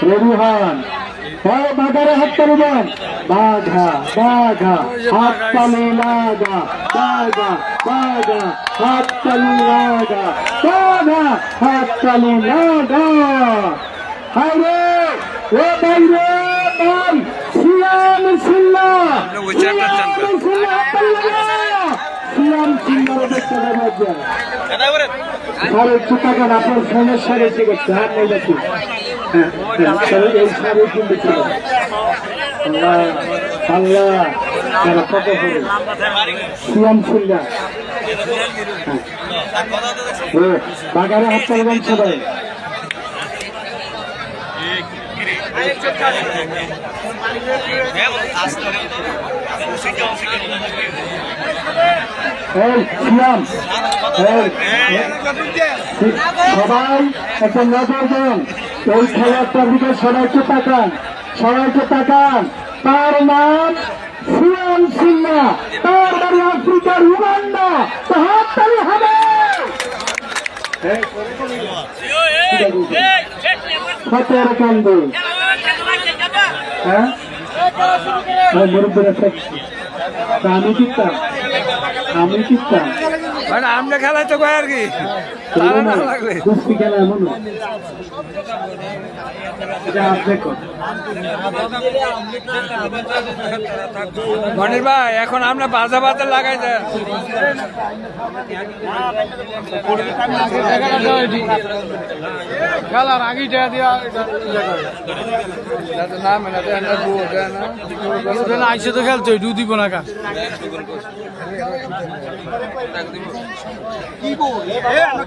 Ready হন বাঘারে হাত তালি দেন বাঘা বাঘা হাত তালি লাগা বাঘা বাঘা হাত তালি লাগা বাঘা হাত তালি লাগা হাইরে ও বাইরে বাই সিয়াম সিল্লা চারটা চান সিয়াম সিয়াম সিল্লা দেখতে টাকা আপনার ফোনের সার এসে গেছে হাত নেই হ্যাঁ হ্যাঁ, কত সিয়াম হ্যাঁ বাগারে হাত চালাবেন সবাই। সবাই একটা নজর দেন। এই খেলাটার দিকে সবাই একটু তাকান সবাই একটু তাকান। তার নাম সিয়াম সিন্না তার বাড়ি আফ্রিকার উগান্ডা হবে। হ্যাঁ? আমি মানে আমরা খেলায় তো আর কি। কুস্তি খেলা এমন মনির ভাই এখন আমরা বাজা বাজা লাগাই খেলার আগে দেয়া দিয়া নাম না না আইসে তো খেলতো ডু দিব না কা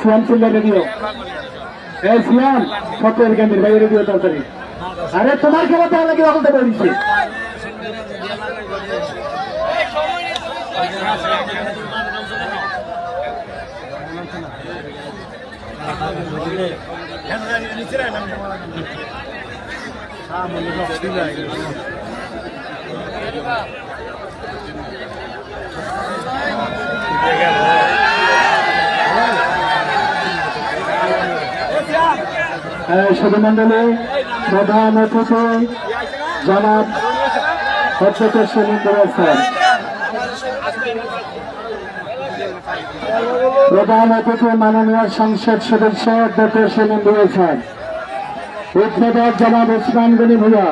সিয়াম সিল্লা রেডিও এই সিয়াম ফতের কেন্দ্রের বাইরে রেডিও তাড়াতাড়ি আরে তোমার খেলা তো আলাদা বলতে পারিছি শুধু মন্ডলে প্রধান অতিথি জনাব সেলিম স্যার প্রধান অতিথি মাননীয় সংসদ সদস্য অধ্যক্ষ সেলিম স্যার উদ্বোধক জনাব ওসমান গনি ভূয়া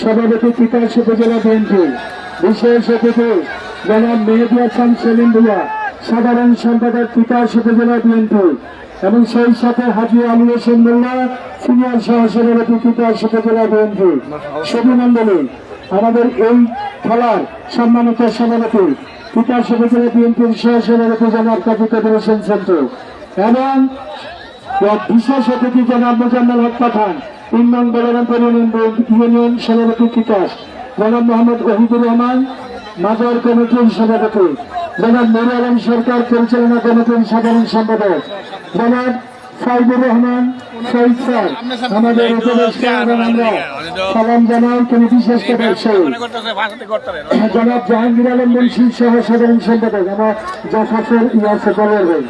সভাপতি তিতাস উপজেলা বিএনপি। বিশেষ অতিথি জনাব মেহেদি হাসান সেলিম ভূয়া সাধারণ সম্পাদক তিতাস উপজেলা বিএনপি এবং সেই সাথে হাজি আলী হোসেন মোল্লা, সিনিয়র সহসভাপতি তিতাস উপজেলা বিএনপি। সবি মন্ডলী আমাদের এই খেলার সম্মানিত সভাপতি তিতাস উপজেলা বিএনপির সহসভাপতি জনাব কাজী কবির হোসেন সন্ত এবং বিশেষ অতিথি জনাব মোজাম্মেল হক পাঠান তিন নং ইউনিয়ন সভাপতি তিতাস জনাব মোহাম্মদ ওহিদুর রহমান, মাজার কমিটির সভাপতি, জনাব নুর আলম সরকার পরিচালনা কমিটির সাধারণ সম্পাদক, জনাব সাইদুর রহমান শহীদ স্যার আমাদের উপদেষ্টা এবং আমরা সালাম জানাই তিনি বিশেষ ব্যবসায়ী জনাব জাহাঙ্গীর আলম মুন্সি সহ সাধারণ সম্পাদক আমার যশাসের ইয়াসে দলের ভাই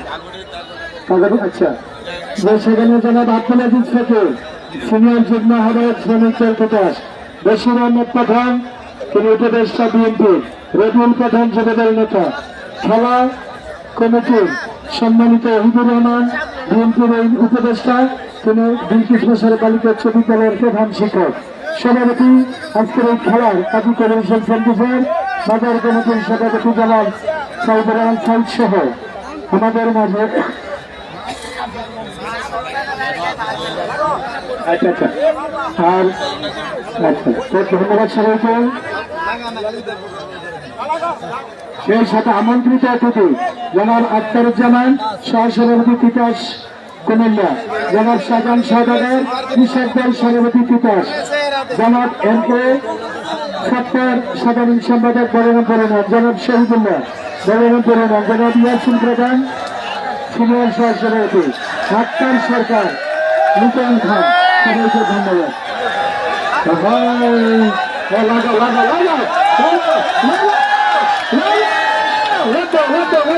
তাদের আচ্ছা। সেখানে জনাব আব্দুল আজিজ ফকির সিনিয়র যুগ্ম আহ্বায়ক শ্রমিক প্রকাশ বশির আহমদ পাঠান তিনি উপদেষ্টা বিএনপি রবিউল প্রধান যুবদল নেতা খেলা কমিটির সম্মানিত হিবুর রহমান বিএনপির এই উপদেষ্টা তিনি বিলকিস বছর বালিকা উচ্চ বিদ্যালয়ের প্রধান শিক্ষক। সভাপতি আজকের এই খেলার কাজী কমিশন সন্দেশের বাজার কমিটির সভাপতি জালাল সাইদুর রহমান সাইদ সহ আমাদের মাঝে। আচ্ছা আচ্ছা। আর আচ্ছা ধন্যবাদ সবাইকে। সেই সাথে আমন্ত্রিত অতিথি জনাব আখতারুজ্জামান সহসভাপতি তিতাস কুমিল্লা জনাব সাজান সহদাগর কৃষক দল সভাপতি তিতাস জনাব এম কে সত্তর সাধারণ সম্পাদক বলরাম পরিণাম জনাব শহীদুল্লাহ বলরাম পরিণাম জনাব ইয়াসিন প্রধান সিনিয়র সহসভাপতি আক্তার সরকার নূতন খান সবাইকে ধন্যবাদ লাগা লাগা লাগা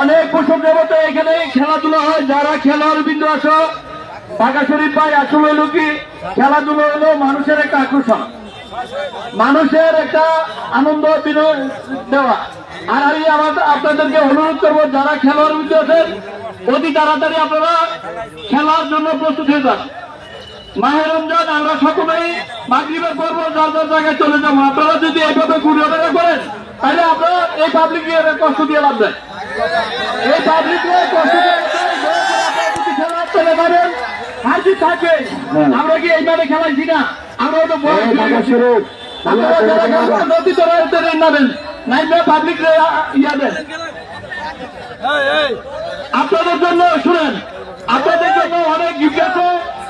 অনেক বছর দেবতে এখানে খেলাধুলা হয়, যারা খেলার বিন্দু আসো ঢাকা শরীফ ভাই, আসলে হলো কি খেলাধুলা হলো মানুষের একটা আকর্ষণ। মানুষের একটা আনন্দ বিনোদ দেওয়া। আর আমি আপনাদেরকে অনুরোধ করব, যারা খেলোয়াড় বিন্দু আছেন, অতি তাড়াতাড়ি আপনারা খেলার জন্য প্রস্তুত হয়ে যান। মাহের রমজান, আমরা সকলেই মাগরিবের পর্ব যার যার জায়গায় চলে যাব। আপনারা যদি এইভাবে ঘুরে করেন তাহলে আপনারা এই পাবলিক কষ্ট দিয়ে লাভ দেয় এই পাবলিক কষ্ট দিয়ে থাকে। আমরা কি এইভাবে খেলাইছি না? আমরা তো বড় আপনারা যারা খেলবেন, নদী পাবলিক ইয়া দেন। আপনাদের জন্য শুনেন আপনাদের জন্য অনেক গিফট আছে।